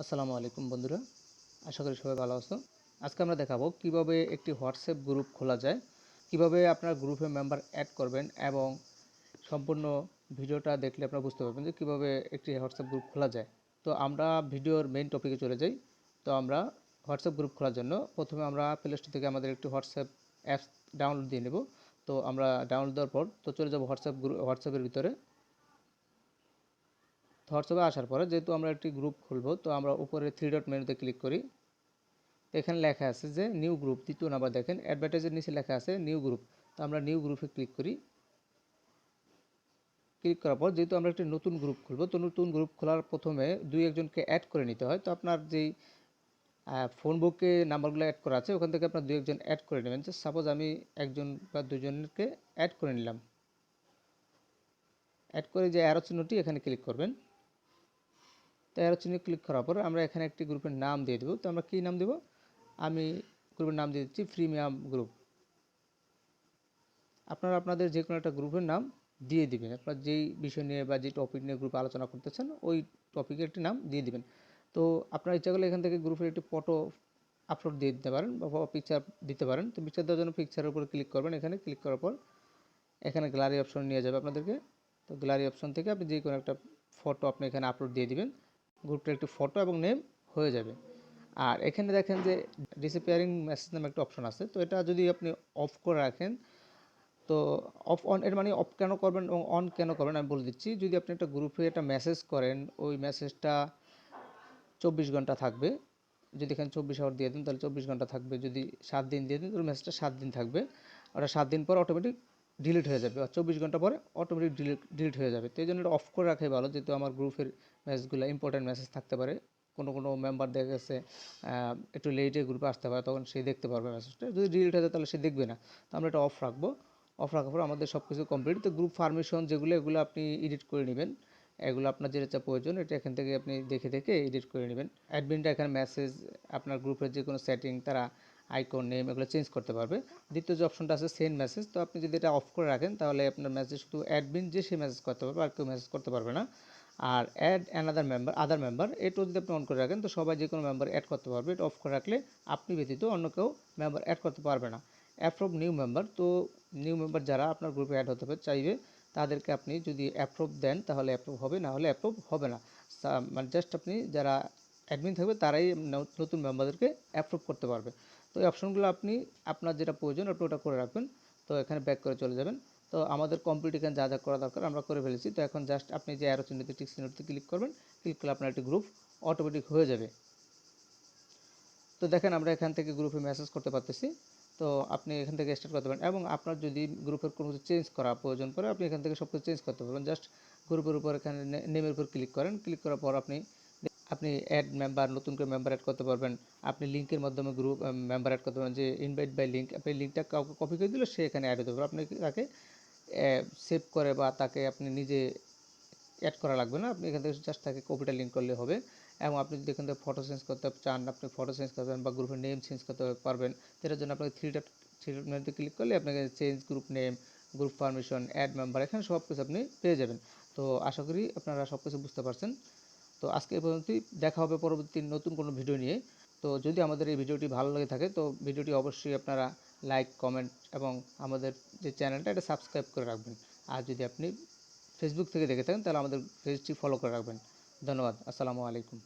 আসসালামু আলাইকুম বন্ধুরা, আশা করি সবাই ভালো আছো। আজকে আমরা দেখাবো কীভাবে একটি হোয়াটসঅ্যাপ গ্রুপ খোলা যায়, কীভাবে আপনার গ্রুপে মেম্বার অ্যাড করবেন এবং সম্পূর্ণ ভিডিওটা দেখলে আপনারা বুঝতে পারবেন যে কীভাবে একটি হোয়াটসঅ্যাপ গ্রুপ খোলা যায়। তো আমরা ভিডিওর মেইন টপিকে চলে যাই। তো আমরা হোয়াটসঅ্যাপ গ্রুপ খোলার জন্য প্রথমে আমরা প্লে স্টোর থেকে আমাদের একটি হোয়াটসঅ্যাপ অ্যাপস ডাউনলোড দিয়ে নেব। তো আমরা ডাউনলোড দেওয়ার পর তো চলে যাব হোয়াটসঅ্যাপ গ্রুপ হোয়াটসঅ্যাপের ভিতরে। হোয়াটসঅ্যাপে আসার পরে যেহেতু আমরা একটি গ্রুপ খুলবো, তো আমরা উপরে থ্রি ডট মেনুতে ক্লিক করি। এখানে লেখা আছে যে নিউ গ্রুপ দ্বিতীয় নাম্বার দেখেন অ্যাডভার্টাইজের নিচে লেখা আছে নিউ গ্রুপ তো আমরা নিউ গ্রুপে ক্লিক করি। ক্লিক করার পর যেহেতু আমরা একটি নতুন গ্রুপ খুলবো, তো নতুন গ্রুপ খোলার প্রথমে দুই একজনকে অ্যাড করে নিতে হয়। তো আপনার যেই ফোন বুকে নাম্বারগুলো অ্যাড করা আছে, ওখান থেকে আপনার দুই একজন অ্যাড করে নেবেন। সাপোজ আমি একজন বা দুজনকে অ্যাড করে নিলাম। অ্যাড করে যে অ্যারো চিহ্নটি এখানে ক্লিক করবেন। তো অ্যারো চিহ্নে ক্লিক করার পর আমরা এখানে একটি গ্রুপের নাম দিয়ে দেবো। তো আমরা কী নাম দেব? আমি গ্রুপের নাম দিয়ে দিচ্ছি প্রিমিয়াম গ্রুপ আপনারা আপনাদের যে কোনো একটা গ্রুপের নাম দিয়ে দিবেন। আপনার যেই বিষয় নিয়ে বা যে টপিক নিয়ে গ্রুপে আলোচনা করতেছেন, ওই টপিকের একটি নাম দিয়ে দিবেন। তো আপনার ইচ্ছা করলে এখান থেকে গ্রুপের একটি ফটো আপলোড দিয়ে দিতে পারেন বা পিকচার দিতে পারেন। তো পিকচার দেওয়ার জন্য পিকচারের উপরে ক্লিক করবেন। এখানে ক্লিক করার পর এখানে গ্যালারি অপশন নিয়ে যাবে আপনাদেরকে। তো গ্যালারি অপশন থেকে আপনি যে কোনো একটা ফটো আপনি এখানে আপলোড দিয়ে দিবেন। গ্রুপটার একটি ফটো এবং নেম হয়ে যাবে। আর এখানে দেখেন যে ডিসঅ্যাপিয়ারিং মেসেজ নামে একটা অপশন আছে। তো এটা যদি আপনি অফ করে রাখেন, তো অফ অন এর মানে অফ কেন করবেন এবং অন কেন করবেন আমি বলে দিচ্ছি। যদি আপনি একটা গ্রুপে একটা মেসেজ করেন, ওই মেসেজটা চব্বিশ ঘণ্টা থাকবে। যদি এখানে চব্বিশ আওয়ার দিয়ে দেন, তাহলে চব্বিশ ঘণ্টা থাকবে। যদি সাত দিন দিয়ে দেন, তাহলে মেসেজটা সাত দিন থাকবে। ওটা সাত দিন পর অটোমেটিক ডিলিট হয়ে যাবে চব্বিশ ঘণ্টা পরে অটোমেটিক ডিলিট ডিলিট হয়ে যাবে। তো এই জন্য এটা অফ করে রাখাই ভালো, যেহেতু আমার গ্রুপের মেসেজগুলো ইম্পর্টেন্ট মেসেজ থাকতে পারে। কোনো কোনো মেম্বার দেখা গেছে একটু লেটে গ্রুপে আসতে পারে, তখন সে দেখতে পারবে মেসেজটা যদি ডিলিট হয়ে যায়, তাহলে সে দেখবে না। তো আমরা এটা অফ রাখব। অফ রাখার পর আমাদের সব কিছু কমপ্লিট তো গ্রুপ ফার্মেশন যেগুলো, এগুলো আপনি এডিট করে নেবেন। এগুলো আপনার যেটা প্রয়োজন, এটা এখান থেকে আপনি দেখে দেখে এডিট করে নেবেন। অ্যাডমিনটা এখানে মেসেজ আপনার গ্রুপের যে কোনো সেটিং তারা আইকন নেম এগুলো চেঞ্জ করতে পারবে। দ্বিতীয় যে অপশনটা আছে সেন্ড মেসেজ তো আপনি যদি এটা অফ করে রাখেন, তাহলে আপনার মেসেজ শুধু অ্যাডমিন যে সে মেসেজ করতে পারবে, আর কেউ মেসেজ করতে পারবে না। আর add another member other member এটাও যদি আপনি অন করে রাখেন, তো সবাই যে কোনো মেম্বার অ্যাড করতে পারবে। এটা অফ করে রাখলে আপনি ব্যতীত অন্য কেউ মেম্বার অ্যাড করতে পারবে না। অ্যাপ্রুভ নিউ মেম্বার তো নিউ মেম্বার যারা আপনার গ্রুপে অ্যাড হতে পারে, চাইবে তাদেরকে আপনি যদি অ্যাপ্রুভ দেন, তাহলে অ্যাপ্রুভ হবে, না হলে অ্যাপ্রুভ হবে না। মানে জাস্ট আপনি যারা অ্যাডমিন থাকবে, তারাই নতুন মেম্বারদেরকে অ্যাপ্রুভ করতে পারবে। তো এই অপশনগুলো আপনি আপনার যেটা প্রয়োজন আপনি ওটা করে রাখবেন। তো এখানে ব্যাক করে চলে যাবেন। তো আমাদের কমপ্লিট এখানে যা যা করা দরকার আমরা করে ফেলেছি। তো এখন জাস্ট আপনি যে অ্যারো চিহ্নতে টিক চিহ্নতে ক্লিক করবেন ক্লিক করলে আপনার একটি গ্রুপ অটোমেটিক হয়ে যাবে। তো দেখেন আমরা এখান থেকে গ্রুপে মেসেজ করতে পারতেছি। তো আপনি এখান থেকে স্টার্ট করতে পারেন এবং আপনার যদি গ্রুপের কোনো কিছু চেঞ্জ করা প্রয়োজন পড়ে, আপনি এখান থেকে সব কিছু চেঞ্জ করতে পারবেন। জাস্ট গ্রুপের উপর এখানে নেমের উপর ক্লিক করেন। ক্লিক করার পর আপনি আপনি অ্যাড মেম্বার নতুন করে মেম্বার অ্যাড করতে পারবেন। আপনি লিঙ্কের মাধ্যমে গ্রুপ মেম্বার অ্যাড করতে পারবেন। যে ইনভাইট বাই লিঙ্ক আপনি লিঙ্কটা কাউকে কপি করে দিলে সে এখানে অ্যাড হতে পারবে। আপনি তাকে সেভ করে বা তাকে আপনি নিজে অ্যাড করা লাগবে না। আপনি এখান থেকে জাস্ট তাকে কপিটা লিঙ্ক করলে হবে। এবং আপনি যদি এখান থেকে ফটো চেঞ্জ করতে চান, আপনি ফটো চেঞ্জ করবেন বা গ্রুপের নেম চেঞ্জ করতে পারবেন। সেটার জন্য আপনাকে three dot three dot click করলে আপনাকে change group name group permission add member এখানে সব কিছু আপনি পেয়ে যাবেন। তো আশা করি আপনারা সব কিছু বুঝতে পারছেন। তো আজকে পর্যন্তই। দেখা হবে পরবর্তী নতুন কোনো ভিডিও নিয়ে। তো যদি আমাদের এই ভিডিওটি ভালো লাগে থাকে, তো ভিডিওটি অবশ্যই আপনারা লাইক, কমেন্ট এবং আমাদের যে চ্যানেলটা, এটা সাবস্ক্রাইব করে রাখবেন। আর যদি আপনি ফেসবুক থেকে দেখে থাকেন, তাহলে আমাদের পেজটি ফলো করে রাখবেন। ধন্যবাদ। আসসালামু আলাইকুম।